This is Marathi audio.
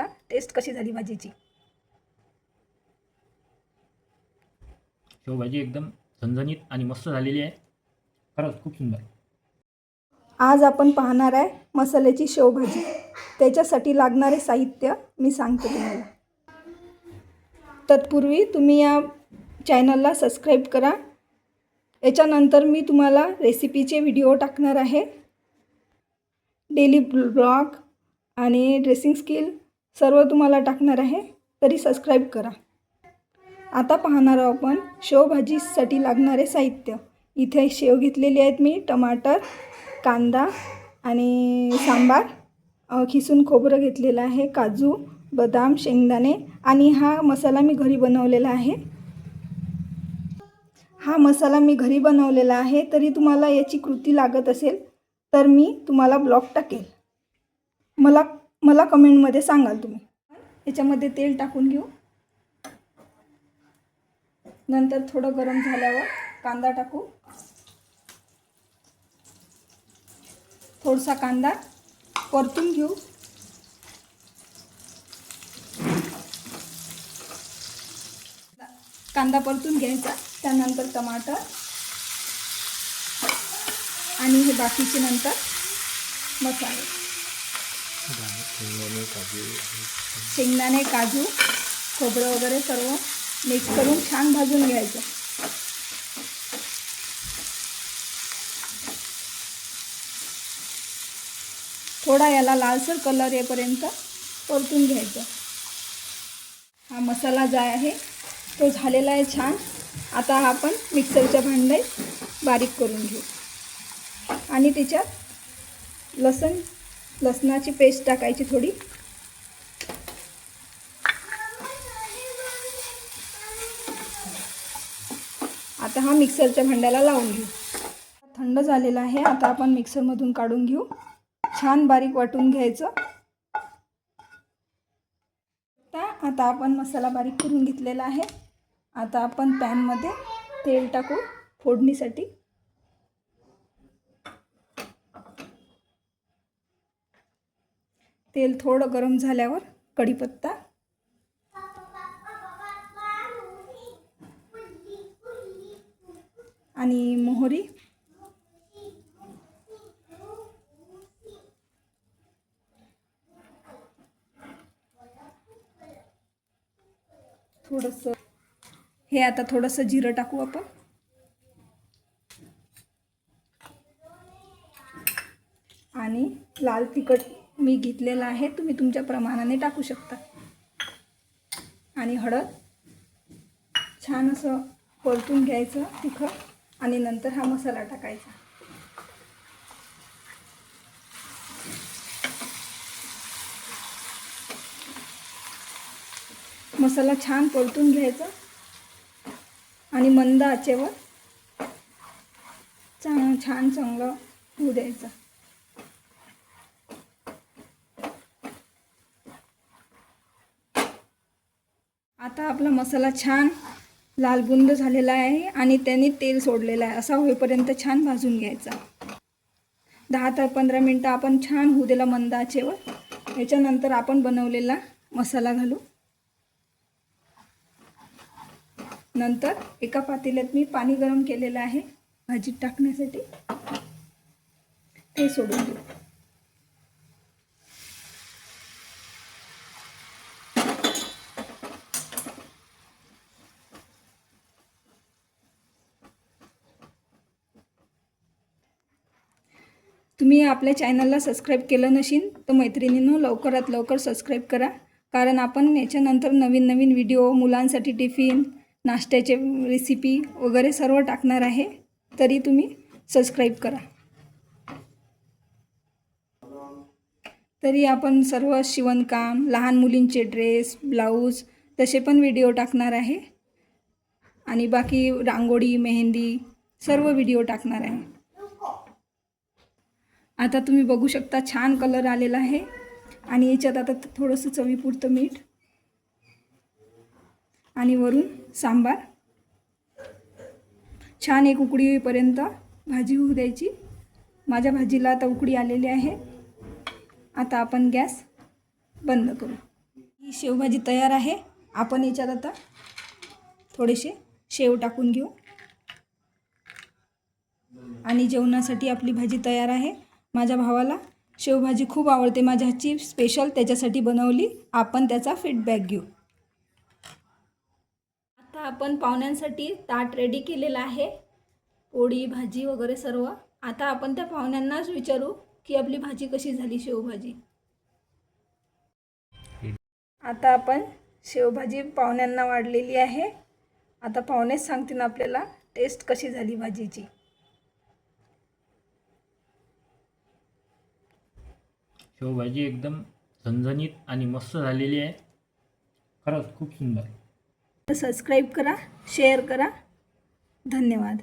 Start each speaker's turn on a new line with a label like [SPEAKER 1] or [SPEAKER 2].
[SPEAKER 1] चला टेस्ट कशी झाली भाजीची?
[SPEAKER 2] शेवभाजी एकदम झणझणीत आणि मस्त झालेली आहे. खरंच खूप सुंदर.
[SPEAKER 1] आज आपण पाहणार आहे मसाल्याची शेवभाजी त्याच्यासाठी लागणारे साहित्य मी सांगते तुम्हाला. तत्पूर्वी तुम्ही या चॅनलला सबस्क्राईब करा. याच्यानंतर मी तुम्हाला रेसिपीचे व्हिडिओ टाकणार आहे. डेली ब्लॉग आणि ड्रेसिंग स्किल सर्व तुम्हाला टाकणार आहे तरी सबस्क्राईब करा. आता पाहणार आहोत आपण शेवभाजीसाठी लागणारे साहित्य. इथे शेव घेतलेली आहेत मी टमाटर कांदा आणि सांबार खिसून खोबरं घेतलेलं आहे काजू बदाम शेंगदाणे आणि हा मसाला मी घरी बनवलेला आहे. हा मसाला मी घरी बनवलेला आहे तरी तुम्हाला याची कृती लागत असेल तर मी तुम्हाला ब्लॉग टाकेल. मला मला कमेंटमध्ये सांगाल तुम्ही. याच्यामध्ये तेल टाकून घेऊ. नंतर थोडं गरम झाल्यावर कांदा टाकू. थोडासा कांदा परतून घेऊ. कांदा परतून घ्यायचा. त्यानंतर टमाटर. आणि हे बाकीचे नंतर मसाले. शेंगदाणे काजू खोबरं वगैरे सर्व मिक्स करून छान भाजून घ्यायचं. थोडा याला लालसर कलर येईपर्यंत परतून घ्यायचं. हा मसाला जो आहे तो झालेला आहे छान. आता आपण मिक्सरच्या भांड्यात बारीक करून घेऊ. आणि त्याच्यात लसण लसणाची पेस्ट टाकायची थोडी. आता हा मिक्सरच्या भांड्याला लावून घेऊ. थंड झालेला आहे आता आपण मिक्सरमधून काढून घेऊ. छान बारीक वाटून घ्यायचं. आता आता आपण मसाला बारीक करून घेतलेला आहे. आता आपण पॅनमध्ये तेल टाकू फोडणीसाठी. तेल थोडं गरम झाल्यावर कढीपत्ता. आणि मोहरी. थोडंसं हे आता थोडंसं जिरं टाकू आपण. आणि लाल तिखट मी घेतलेलं आहे तुम्ही तुमच्या प्रमाणाने टाकू शकता. आणि हळद छान असं परतून घ्यायचं तिखट आणि नंतर हा मसाला टाकायचा. मसाला छान परतून घ्यायचा आणि मंद आचेवर चांग छान चांगलं होऊ द्यायचं. आता आपला मसाला छान लालबुंद झालेला आहे आणि त्याने तेल सोडलेलं आहे. असा होईपर्यंत छान भाजून घ्यायचा. दहा ते पंधरा मिनटं आपण छान होऊ दिला मंद आचेवर याच्यानंतर आपण बनवलेला मसाला घालू. नंतर एका पातेल्यात मी पाणी गरम केलेलं आहे. भाजीत टाकण्यासाठी. ते सोडून देऊ. तुम्ही आपल्या चॅनलला सबस्क्राईब केलं नशील तर मैत्रिणींनो लवकरात लवकर सबस्क्राईब करा. कारण आपण याच्यानंतर नवीन नवीन व्हिडिओ मुलांसाठी टिफिन नाश्त्याचे रेसिपी वगैरे सर्व टाकणार आहे. तरी तुम्ही सबस्क्राईब करा. तरी आपण सर्व शिवणकाम लहान मुलींचे ड्रेस ब्लाऊज तसे पण व्हिडिओ टाकणार आहे. आणि बाकी रांगोळी मेहंदी सर्व व्हिडिओ टाकणार आहे. आता तुम्ही बघू शकता छान कलर आलेला आहे. आणि याच्यात आता थोडंसं चवीपुरतं मीठ. आणि वरून सांबार. छान एक उकडी होईपर्यंत भाजी होऊ द्यायची. माझ्या भाजीला आता उकडी आलेली आहे. आता आपण गॅस बंद करू. ही शेवभाजी तयार आहे. आपण याच्यात आता थोडेसे शेव टाकून घेऊ. आणि जेवणासाठी आपली भाजी तयार आहे. माझ्या भावाला. शेवभाजी खूप आवडते. माझ्या हातची स्पेशल त्याच्यासाठी बनवली. आपण त्याचा फीडबॅक घेऊ. आता आपण पाहुण्यांसाठी ताट रेडी केलेलं आहे. पोळी भाजी वगैरे सर्व. आता आपण त्या पाहुण्यांनाच विचारू की आपली भाजी कशी झाली शेवभाजी. आता आपण शेवभाजी पाहुण्यांना वाढलेली आहे. आता पाहुणेच सांगतील आपल्याला टेस्ट कशी झाली भाजीची.
[SPEAKER 2] शेवभाजी एकदम झणझणीत आणि मस्त झालेली आहे. खरंच खूप सुंदर.
[SPEAKER 1] सबस्क्राईब करा शेअर करा. धन्यवाद.